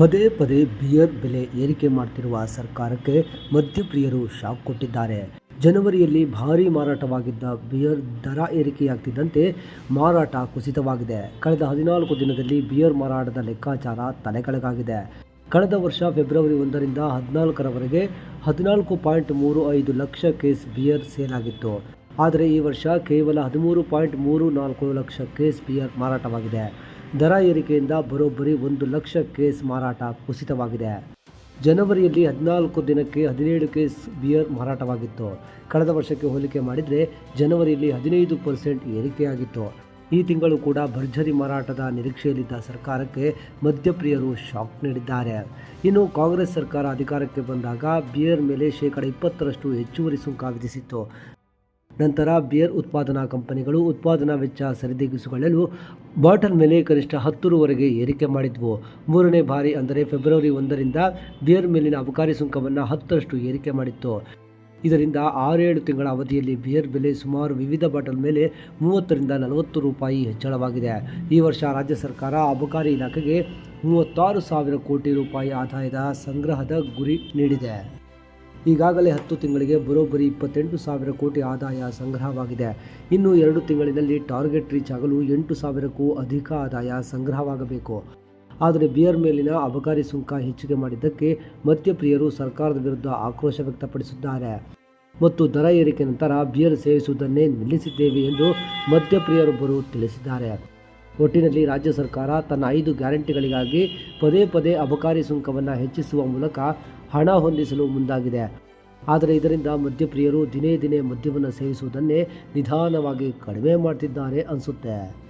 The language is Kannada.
ಪದೇ ಪದೇ ಬಿಯರ್ ಬೆಲೆ ಏರಿಕೆ ಮಾಡ್ತಿರುವ ಸರ್ಕಾರಕ್ಕೆ ಮದ್ಯಪ್ರಿಯರು ಶಾಕ್ ಕೊಟ್ಟಿದ್ದಾರೆ. ಜನವರಿಯಲ್ಲಿ ಭಾರೀ ಮಾರಾಟವಾಗಿದ್ದ ಬಿಯರ್ ದರ ಏರಿಕೆಯಾಗ್ತಿದ್ದಂತೆ ಮಾರಾಟ ಕುಸಿತವಾಗಿದೆ. ಕಳೆದ ಹದಿನಾಲ್ಕು ದಿನದಲ್ಲಿ ಬಿಯರ್ ಮಾರಾಟದ ಲೆಕ್ಕಾಚಾರ ತಲೆಕೆಳಗಾಗಿದೆ. ಕಳೆದ ವರ್ಷ ಫೆಬ್ರವರಿ ಒಂದರಿಂದ ಹದಿನಾಲ್ಕರವರೆಗೆ ಹದಿನಾಲ್ಕು ಪಾಯಿಂಟ್ ಮೂರು ಐದು ಲಕ್ಷ ಕೇಸ್ ಬಿಯರ್ ಸೇಲ್ ಆಗಿತ್ತು ಆದರೆ ಈ ವರ್ಷ ಕೇವಲ ಹದಿಮೂರು ಪಾಯಿಂಟ್ ಮೂರು ನಾಲ್ಕು ಲಕ್ಷ ಕೇಸ್ ಬಿಯರ್ ಮಾರಾಟವಾಗಿದೆ. ದರ ಏರಿಕೆಯಿಂದ ಬರೋಬ್ಬರಿ ಒಂದು ಲಕ್ಷ ಕೇಸ್ ಮಾರಾಟ ಕುಸಿತವಾಗಿದೆ. ಜನವರಿಯಲ್ಲಿ ಹದಿನಾಲ್ಕು ದಿನಕ್ಕೆ ಹದಿನೇಳು ಕೇಸ್ ಬಿಯರ್ ಮಾರಾಟವಾಗಿತ್ತು. ಕಳೆದ ವರ್ಷಕ್ಕೆ ಹೋಲಿಕೆ ಮಾಡಿದರೆ ಜನವರಿಯಲ್ಲಿ ಹದಿನೈದು ಪರ್ಸೆಂಟ್ ಏರಿಕೆಯಾಗಿತ್ತು. ಈ ತಿಂಗಳು ಕೂಡ ಭರ್ಜರಿ ಮಾರಾಟದ ನಿರೀಕ್ಷೆಯಲ್ಲಿದ್ದ ಸರ್ಕಾರಕ್ಕೆ ಮದ್ಯಪ್ರಿಯರು ಶಾಕ್ ನೀಡಿದ್ದಾರೆ. ಇನ್ನು ಕಾಂಗ್ರೆಸ್ ಸರ್ಕಾರ ಅಧಿಕಾರಕ್ಕೆ ಬಂದಾಗ ಬಿಯರ್ ಮೇಲೆ ಶೇಕಡ ಇಪ್ಪತ್ತರಷ್ಟು ಹೆಚ್ಚುವರಿ ಸುಂಕ ವಿಧಿಸಿತ್ತು. ನಂತರ ಬಿಯರ್ ಉತ್ಪಾದನಾ ಕಂಪನಿಗಳು ಉತ್ಪಾದನಾ ವೆಚ್ಚ ಸರಿದೂಗಿಸಿಕೊಳ್ಳಲು ಬಾಟಲ್ ಮೇಲೆ ಕನಿಷ್ಠ ಹತ್ತರವರೆಗೆ ಏರಿಕೆ ಮಾಡಿದ್ವು. ಮೂರನೇ ಬಾರಿ ಅಂದರೆ ಫೆಬ್ರವರಿ ಒಂದರಿಂದ ಬಿಯರ್ ಮೇಲಿನ ಅಬಕಾರಿ ಸುಂಕವನ್ನು ಹತ್ತರಷ್ಟು ಏರಿಕೆ ಮಾಡಿತ್ತು. ಇದರಿಂದ ಆರೇಳು ತಿಂಗಳ ಅವಧಿಯಲ್ಲಿ ಬಿಯರ್ ಬೆಲೆ ಸುಮಾರು ವಿವಿಧ ಬಾಟಲ್ ಮೇಲೆ ಮೂವತ್ತರಿಂದ ನಲವತ್ತು ರೂಪಾಯಿ ಹೆಚ್ಚಳವಾಗಿದೆ. ಈ ವರ್ಷ ರಾಜ್ಯ ಸರ್ಕಾರ ಅಬಕಾರಿ ಇಲಾಖೆಗೆ ಮೂವತ್ತಾರು ಸಾವಿರ ಕೋಟಿ ರೂಪಾಯಿ ಆದಾಯದ ಸಂಗ್ರಹದ ಗುರಿ ನೀಡಿದೆ. ಈಗಾಗಲೇ ಹತ್ತು ತಿಂಗಳಿಗೆ ಬರೋಬ್ಬರಿ ಇಪ್ಪತ್ತೆಂಟು ಸಾವಿರ ಕೋಟಿ ಆದಾಯ ಸಂಗ್ರಹವಾಗಿದೆ. ಇನ್ನು ಎರಡು ತಿಂಗಳಿನಲ್ಲಿ ಟಾರ್ಗೆಟ್ ರೀಚ್ ಆಗಲು ಎಂಟು ಸಾವಿರಕ್ಕೂ ಅಧಿಕ ಆದಾಯ ಸಂಗ್ರಹವಾಗಬೇಕು. ಆದರೆ ಬಿಯರ್ ಮೇಲಿನ ಅಬಕಾರಿ ಸುಂಕ ಹೆಚ್ಚಿಗೆ ಮಾಡಿದ್ದಕ್ಕೆ ಮದ್ಯಪ್ರಿಯರು ಸರ್ಕಾರದ ವಿರುದ್ಧ ಆಕ್ರೋಶ ವ್ಯಕ್ತಪಡಿಸಿದ್ದಾರೆ. ಮತ್ತು ದರ ಏರಿಕೆ ನಂತರ ಬಿಯರ್ ಸೇವಿಸುವುದನ್ನೇ ನಿಲ್ಲಿಸಿದ್ದೇವೆ ಎಂದು ಮದ್ಯಪ್ರಿಯರೊಬ್ಬರು ತಿಳಿಸಿದ್ದಾರೆ. ಒಟ್ಟಿನಲ್ಲಿ ರಾಜ್ಯ ಸರ್ಕಾರ ತನ್ನ ಐದು ಗ್ಯಾರಂಟಿಗಳಿಗಾಗಿ ಪದೇ ಪದೇ ಅಬಕಾರಿ ಸುಂಕವನ್ನು ಹೆಚ್ಚಿಸುವ ಮೂಲಕ ಹಣ ಹೊಂದಿಸಲು ಮುಂದಾಗಿದೆ. ಆದರೆ ಇದರಿಂದ ಮದ್ಯಪ್ರಿಯರು ದಿನೇ ದಿನೇ ಮದ್ಯವನ್ನು ಸೇವಿಸುವುದನ್ನೇ ನಿಧಾನವಾಗಿ ಕಡಿಮೆ ಮಾಡ್ತಿದ್ದಾರೆ ಅನಿಸುತ್ತೆ.